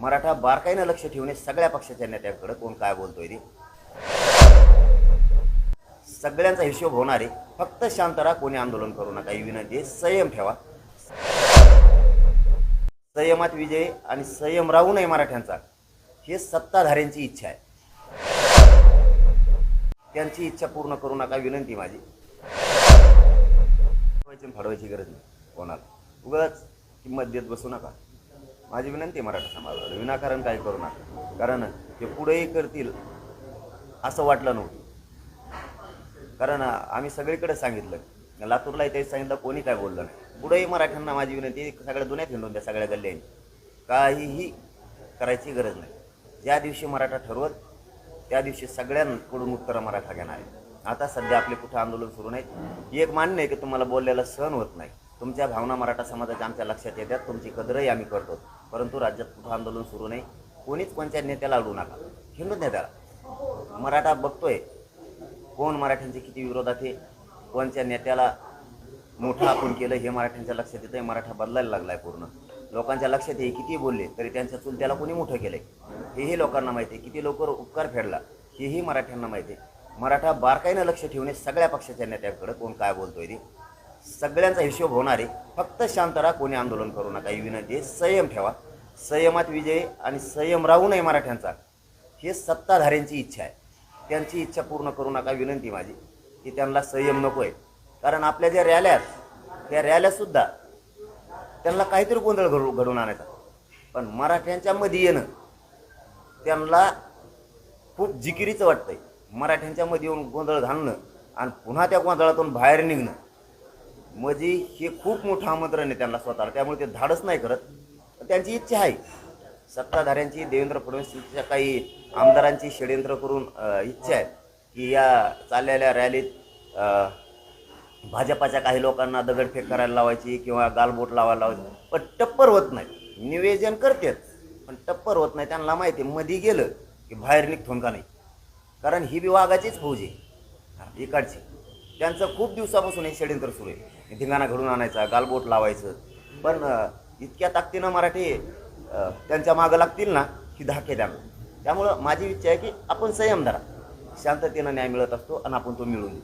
मराठा बारकाईनं लक्ष ठेवणे सगळ्या पक्षाच्या नेत्यांकडे कोण काय बोलतोय ते? सगळ्यांचा हिशोब होणार आहे. फक्त शांत राहा कोणी आंदोलन करू नका. ही विनंती आहे. संयम ठेवा. संयमात विजय आणि संयम राहू नये मराठ्यांचा. हे सत्ताधाऱ्यांची इच्छा आहे. त्यांची इच्छा पूर्ण करू नका. विनंती माझी. फडवायची फडवायची गरज नाही कोणाला. उगाच किंमत देत बसू नका. माझी विनंती आहे मराठा समाजाला. विनाकारण काय करू नका. कारण ते पुढेही करतील असं वाटलं नव्हतं. कारण आम्ही सगळीकडे सांगितलं. लातूरलाही तेच सांगितलं कोणी काय बोललं नाही. पुढेही मराठ्यांना माझी विनंती सगळ्या दुनियात हिंडून द्या सगळ्या गल्ल्यांनी. काहीही करायची गरज नाही. ज्या दिवशी मराठा ठरवत त्या दिवशी सगळ्यांकडून उत्तरं मराठा घेणार आहे आता सध्या आपले कुठं आंदोलन सुरू नाहीत. ही एक मान्य आहे की तुम्हाला बोललेलं सहन होत नाही. तुमच्या भावना मराठा समाजाच्या आमच्या लक्षात येतात. तुमची कदरही आम्ही करतो. परंतु राज्यात कुठं आंदोलन सुरू नाही कोणीच कोणत्या नेत्याला अडू नका. हिंदू नेत्याला. मराठा बघतोय कोण मराठ्यांचे किती विरोधात आहे कोणत्या नेत्याला मोठं आपण केलं हे मराठ्यांच्या लक्षात येतं मराठा बदलायला लागलाय पूर्ण. लोकांच्या लक्षात हे किती बोलले तरी त्यांच्या चुलत्याला कोणी मोठं केलंय? हेही लोकांना माहिती आहे किती लवकर उपकार फेडला हेही मराठ्यांना माहिती आहे. मराठा बारकाईनं लक्ष ठेवणे सगळ्या पक्षाच्या नेत्यांकडे कोण काय बोलतोय ते सगळ्यांचा हिशोब होणार आहे. फक्त शांत राहा कोणी आंदोलन करू नका. ही विनंती आहे संयम ठेवा. संयमात विजय आणि संयम राहू नये मराठ्यांचा. हे सत्ताधाऱ्यांची इच्छा आहे. त्यांची इच्छा पूर्ण करू नका विनंती माझी की त्यांना संयम नको आहे. कारण आपल्या ज्या रॅल्या आहेत त्या रॅल्यासुद्धा त्यांना काहीतरी गोंधळ घडू घडून आणायचा. पण मराठ्यांच्या मध्ये येणं त्यांना खूप जिकिरीचं वाटतंय. मराठ्यांच्या मध्ये येऊन गोंधळ घालणं आणि पुन्हा त्या गोंधळातून बाहेर निघणं म्हणजे हे खूप मोठं आमंत्रण आहे त्यांना स्वतःला. त्यामुळे ते धाडच नाही करत. पण त्यांची इच्छा आहे. सत्ताधाऱ्यांची देवेंद्र फडणवीसच्या काही आमदारांची षडयंत्र करून इच्छा आहे की या चाललेल्या रॅलीत भाजपाच्या काही लोकांना दगडफेक करायला लावायची किंवा गालबोट लावायला लावायची. पण टप्पर होत नाही. निवेदन करतात पण टप्पर होत नाही. त्यांना माहिती आहे, मध्ये गेलं की बाहेर निघतो का नाही? कारण ही बी वाघाचीच फौज आहे. इकडची. त्यांचं खूप दिवसापासून हे षडयंत्र सुरू आहे. धिंगाणा घडून आणायचा गालबोट लावायचं. पण इतक्या ताकदीनं मराठी त्यांच्या मागं लागतील ना की धाके द्यावं त्यामुळं माझी इच्छा आहे की आपण संयम धरा. शांततेनं न्याय मिळत असतो आणि आपण तो मिळून देऊ.